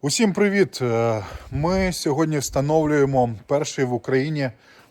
Усім привіт! Е, Ми сьогодні встановлюємо перший в Україні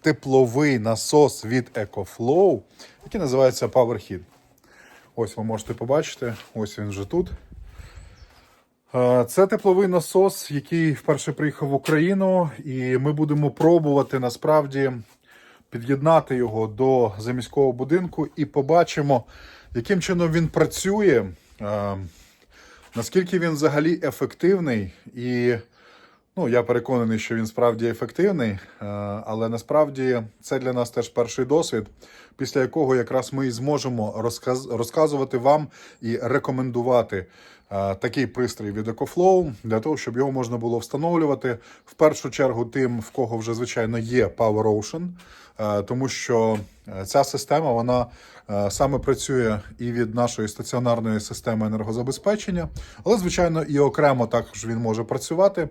тепловий насос від EcoFlow, який називається PowerHeat. Ось ви можете побачити, ось він вже тут. Е, Це тепловий насос, який вперше приїхав в Україну, і ми будемо пробувати насправді під'єднати його до заміського будинку і побачимо, яким чином він працює. Наскільки він взагалі ефективний, і ну, я переконаний, що він справді ефективний, е, але насправді це для нас теж перший досвід, після якого якраз ми і зможемо розказ... розказувати вам і рекомендувати такий пристрій від EcoFlow, для того, щоб його можна було встановлювати в першу чергу тим, в кого вже звичайно є Power Ocean, е, тому що е, ця система вона е, саме працює і від нашої стаціонарної системи енергозабезпечення, але звичайно і окремо також він може працювати.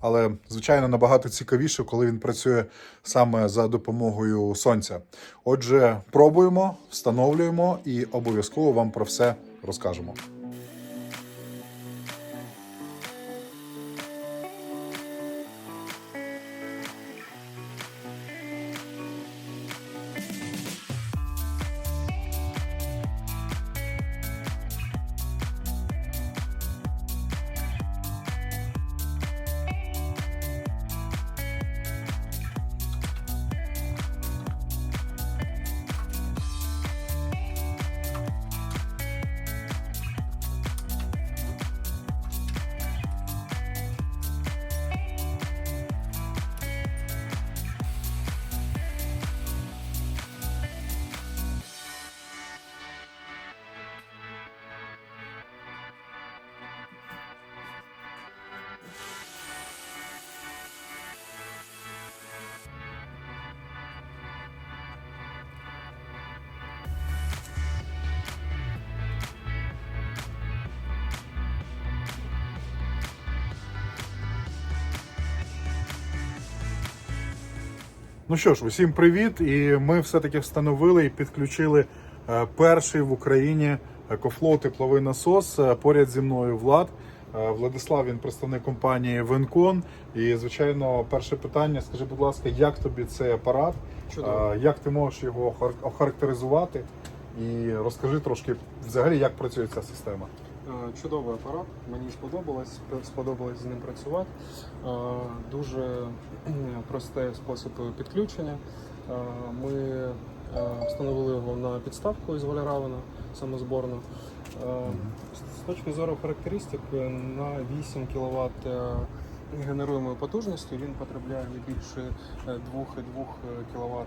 Але звичайно набагато цікавіше, коли він працює саме за допомогою сонця. Отже, пробуємо, встановлюємо і обов'язково вам про все розкажемо. Ну що ж, усім привіт! І ми все-таки встановили і підключили е, перший в Україні EcoFlow тепловий насос. Е, Поряд зі мною Влад. Е, Владислав, він представник компанії Венкон. І, звичайно, перше питання: скажи, будь ласка, як тобі цей апарат? Чудово. Е, Як ти можеш його охар- охарактеризувати? І розкажи трошки взагалі, як працює ця система. Е, Чудовий апарат, мені сподобалось, сподобалось з ним працювати. Е, Дуже простий спосіб підключення. Е, Ми встановили його на підставку із Валеравена самозборно. З точки зору характеристик, на 8 кВт генеруємої потужності він потребляє не більше 2,2 кВт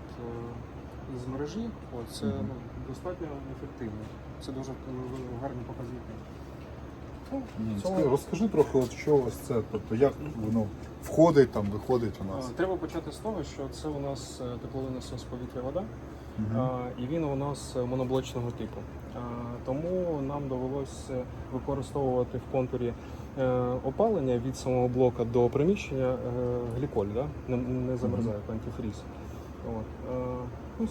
з мережі. Це ну, достатньо ефективно. Це дуже гарні показники. Скажи- Розкажи трохи, от що ось це, тобто як воно входить там, виходить у нас. Треба почати з того, що це у нас е, тепловий насос повітря-вода, Мгм. а, і він у нас е, моноблочного типу. Тому нам довелось е, використовувати в контурі е, опалення від самого блока до приміщення гліколь, да? не, не замерзає як антифріз. От. ну,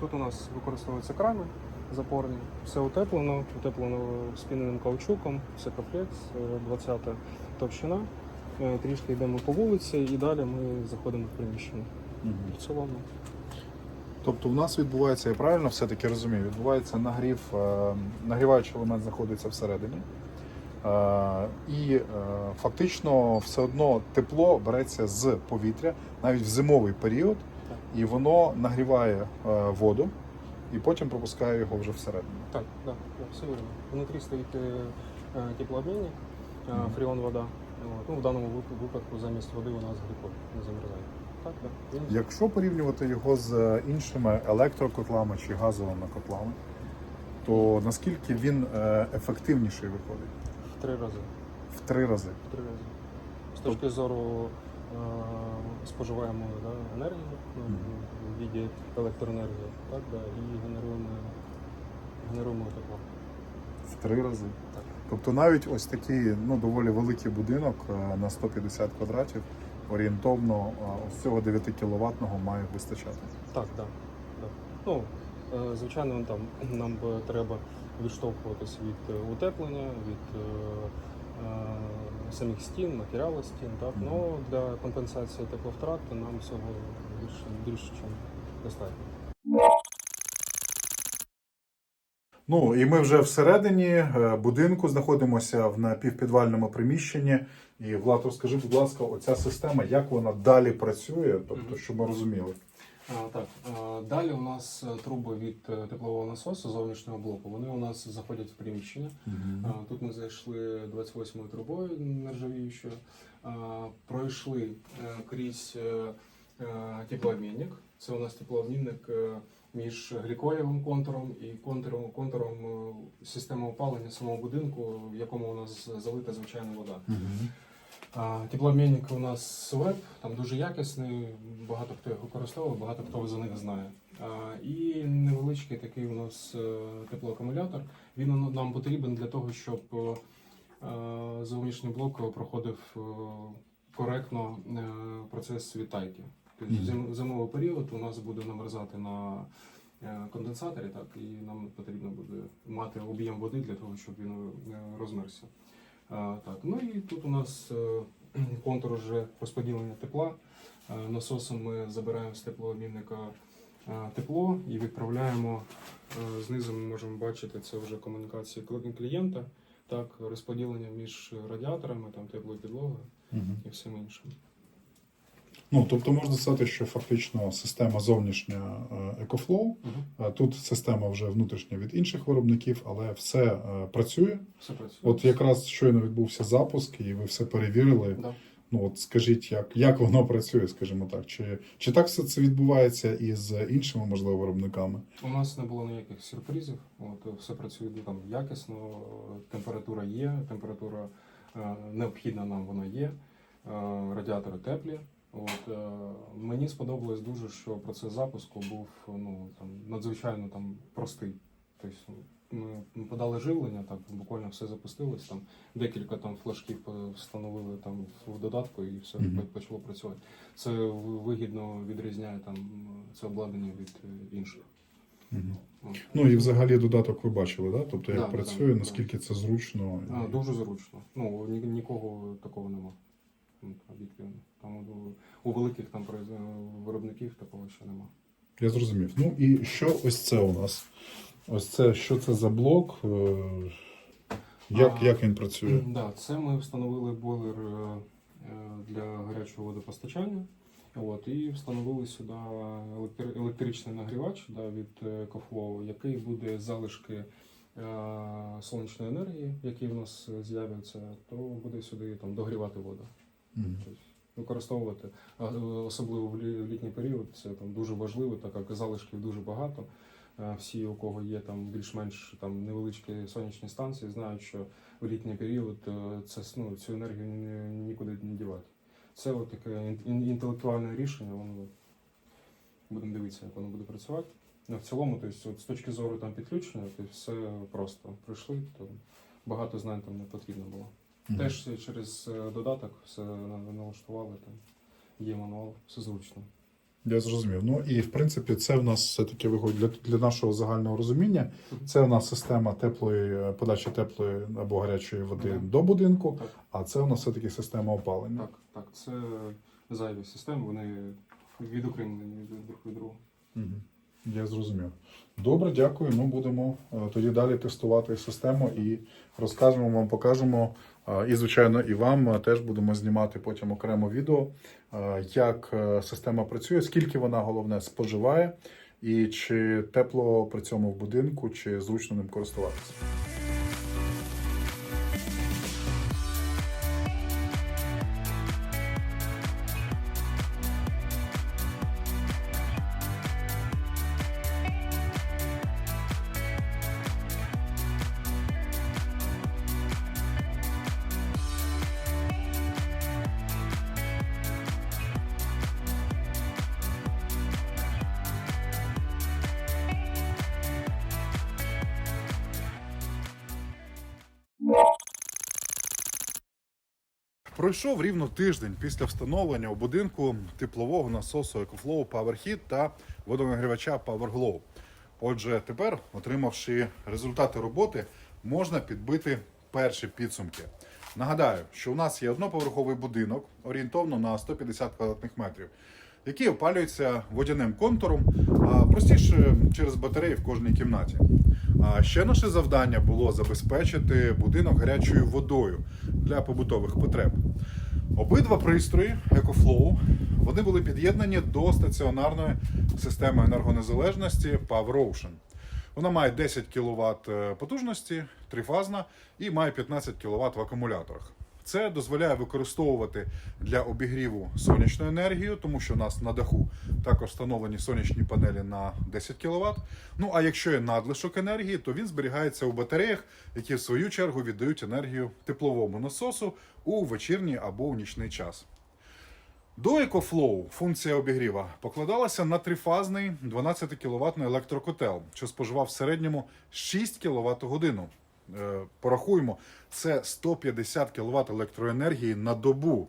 Тут у нас використовуються крани запорні, все утеплено, утеплено спіненим каучуком, все комплект, 20 товщина. Е, Трішки йдемо по вулиці і далі ми заходимо в приміщення. Мгм. В цілому. Тобто в нас відбувається, я правильно все-таки розумію, відбувається нагрів, е, нагріваючий елемент знаходиться всередині. Е, І е, фактично все одно тепло береться з повітря навіть в зимовий період, і воно нагріває е, воду і потім пропускає його вже всередину. Так, так, так, все вірно. Внутрі стоїть е, е, теплообмінник, е, фріон вода. Ну, в даному випадку замість води у нас гліколь не замерзає. Так, так. Якщо порівнювати його з іншими електрокотлами чи газовими котлами, то наскільки він ефективніший виходить? в три рази. В три рази. В три рази. З точки зору споживаємої да, енергії ну, в віді електроенергії, так, да, і генеруємо, генеруємо тепло. В три рази. Так. Тобто навіть ось такий ну, доволі великий будинок е, на 150 квадратів орієнтовно е, ось цього 9 кіловатного має вистачати. Так, так. Да, Ну, е, звичайно, там нам треба відштовхуватись від утеплення, від самих стін, матеріалу стін. Так? Но для компенсації тепловтрат нам всього більше, більше ніж достатньо. Ну і ми вже всередині е, будинку знаходимося в напівпідвальному приміщенні. І Влад, розкажи, будь ласка, оця система, як вона далі працює, тобто, щоб ми розуміли. Так, далі у нас е, труби від е, теплового насосу зовнішнього блоку. Вони у нас заходять в приміщення. А, Тут ми зайшли 28-ю трубою нержавіючою, пройшли е, крізь теплообмінник. Це у нас теплообмінник між гліколєвим контуром і контуром, контуром системи опалення самого будинку, в якому у нас залита звичайна вода. А, Теплообмінник у нас СВЕП, там дуже якісний, багато хто його використовує, багато хто за них знає. І невеличкий такий у нас е, теплоакумулятор. Він нам- потрібен для того, щоб е, е, зовнішній блок проходив коректно процес відтайки. Тобто зимовий період у нас буде намерзати на конденсаторі, так, і нам потрібно буде мати об'єм води для того, щоб він розмерся. Так, ну і тут у нас е, контур вже розподілення тепла. Е, Насосом ми забираємо з теплообмінника е, тепло і відправляємо. Знизу ми можемо бачити це вже комунікації клієнта, так, розподілення між радіаторами, там теплою підлогою угу. і всім іншим. Ну, тобто можна сказати, що фактично система зовнішня е, EcoFlow, Угу. е, тут система вже внутрішня від інших виробників, але все е, працює. Все працює. От якраз щойно відбувся запуск, і ви все перевірили. Да. Ну от скажіть, як, як воно працює, скажімо так, чи, чи так все це відбувається із іншими, можливо, виробниками? У нас не було ніяких сюрпризів. От, все працює там якісно, температура є, температура е, необхідна нам вона є, е, радіатори теплі. От, е, мені сподобалось дуже, що процес запуску був ну, там, надзвичайно там, простий. Тобто, ми подали живлення, так буквально все запустилось. Там декілька там флажків встановили там в додатку і все Мгм. почало працювати. Це вигідно відрізняє там це обладнання від е, інших. От. Ну і взагалі додаток ви бачили, да? тобто як Да, працює, да, да. наскільки це зручно. А, дуже зручно. Ну ні, нікого такого нема. Ну, Об'єктивно. Там у, великих там виробників такого ще нема. Я зрозумів. Ну і що ось це у нас? Ось це що це за блок? Е, Як, А, як він працює? Да, це ми встановили бойлер е, е, для гарячого водопостачання. От, і встановили сюди електри- електричний нагрівач да, від е, Кофлоу, який буде залишки е, сонячної енергії, які в нас з'являться, то буде сюди там, догрівати воду. Мгм. Тобто використовувати, особливо в літній період, це там дуже важливо, так як залишків дуже багато. Е, Всі, у кого є там більш-менш там невеличкі сонячні станції, знають, що в літній період е, це ну, цю енергію ні- нікуди не дівати. Це от таке ін- ін- інтелектуальне рішення. Воно будемо дивитися, як воно буде працювати. Ну, в цілому, тобто, от, з точки зору там підключення, то все просто прийшли, то багато знань там не потрібно було. Теж через е, додаток все налаштували, там є мануал, все зручно. Я зрозумів. Ну і в принципі, це в нас все-таки виходить для, для нашого загального розуміння. Це у нас система теплої е, подачі теплої або гарячої води Мгм. до будинку, Так, а це у нас все-таки система опалення. так, так. Це зайві системи, вони відокремлені від друг від друга. Мгм. Я зрозумів. Добре, дякую. Ну будемо е, тоді далі тестувати систему і розкажемо вам, покажемо. І, звичайно, і вам е, теж будемо знімати потім окремо відео, е, як е, система працює, скільки вона головне споживає, і чи тепло при цьому в будинку, чи зручно ним користуватися. Пройшов рівно тиждень після встановлення у будинку теплового насосу EcoFlow PowerHeat та водонагрівача PowerGlow. Отже, тепер, отримавши результати роботи, можна підбити перші підсумки. Нагадаю, що у нас є одноповерховий будинок орієнтовно на 150 квадратних метрів, який опалюється водяним контуром, а простіше через батареї в кожній кімнаті. Ще наше завдання було забезпечити будинок гарячою водою для побутових потреб. Обидва пристрої EcoFlow вони були під'єднані до стаціонарної системи енергонезалежності PowerOcean. Вона має 10 кВт потужності, трифазна, і має 15 кВт в акумуляторах. Це дозволяє використовувати для обігріву сонячну енергію, тому що у нас на даху також встановлені сонячні панелі на 10 кВт. Ну а якщо є надлишок енергії, то він зберігається у батареях, які в свою чергу віддають енергію тепловому насосу у вечірній або у нічний час. До EcoFlow функція обігріва покладалася на трифазний 12 кВт електрокотел, що споживав в середньому 6 кВт годину. Е, Порахуємо, це 150 кВт електроенергії на добу.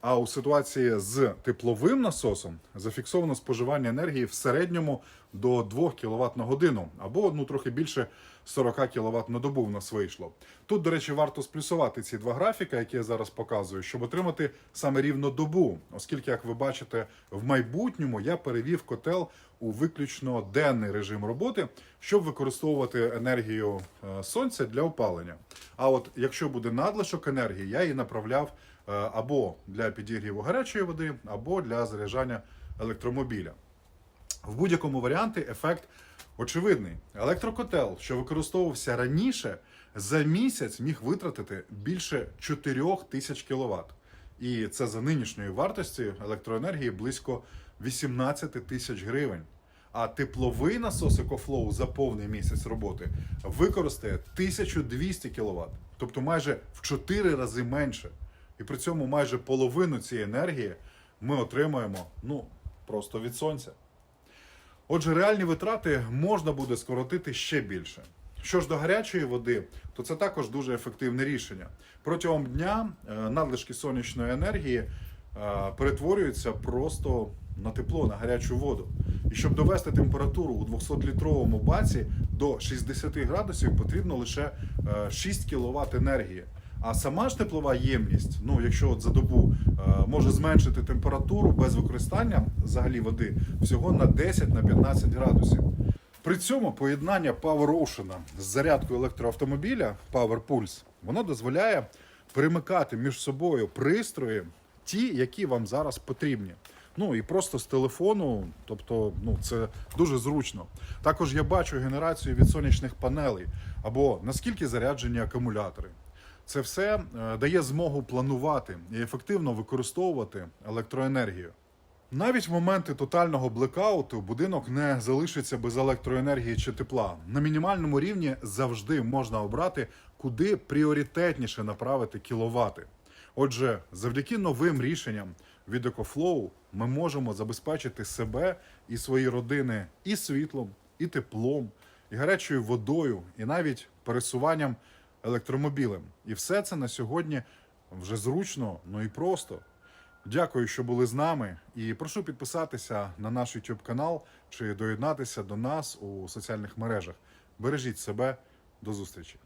А у ситуації з тепловим насосом зафіксовано споживання енергії в середньому до 2 кВт на годину, або ну, трохи більше 40 кВт на добу в нас вийшло. Тут, до речі, варто сплюсувати ці два графіка, які я зараз показую, щоб отримати саме рівно добу, оскільки, як ви бачите, в майбутньому я перевів котел у виключно денний режим роботи, щоб використовувати енергію е, сонця для опалення. А от якщо буде надлишок енергії, я її направляв е, або для підігріву гарячої води, або для заряджання електромобіля. В будь-якому варіанті ефект очевидний. Електрокотел, що використовувався раніше, за місяць міг витратити більше 4 тисяч кВт. І це за нинішньої вартості електроенергії близько 18 тисяч гривень. А тепловий насос EcoFlow за повний місяць роботи використає 1200 кВт, тобто майже в 4 рази менше. І при цьому майже половину цієї енергії ми отримуємо ну, просто від сонця. Отже, реальні витрати можна буде скоротити ще більше. Що ж до гарячої води, то це також дуже ефективне рішення. Протягом дня е, надлишки сонячної енергії е, перетворюються просто на тепло, на гарячу воду. І щоб довести температуру у 200-літровому баці до 60 градусів, потрібно лише е, 6 кВт енергії. А сама ж теплова ємність, ну якщо от за добу е, може зменшити температуру без використання взагалі води всього на 10-15 градусів. При цьому поєднання Power Ocean з зарядкою електроавтомобіля Power Pulse, воно дозволяє перемикати між собою пристрої, ті, які вам зараз потрібні. Ну і просто з телефону, тобто, ну це дуже зручно. Також я бачу генерацію від сонячних панелей або наскільки заряджені акумулятори. Це все е, дає змогу планувати і ефективно використовувати електроенергію. Навіть в моменти тотального блекауту будинок не залишиться без електроенергії чи тепла. На мінімальному рівні завжди можна обрати, куди пріоритетніше направити кіловати. Отже, завдяки новим рішенням від EcoFlow ми можемо забезпечити себе і свої родини і світлом, і теплом, і гарячою водою, і навіть пересуванням електромобілем. І все це на сьогодні вже зручно, ну і просто. Дякую, що були з нами, і прошу підписатися на наш YouTube канал чи доєднатися до нас у соціальних мережах. Бережіть себе, до зустрічі!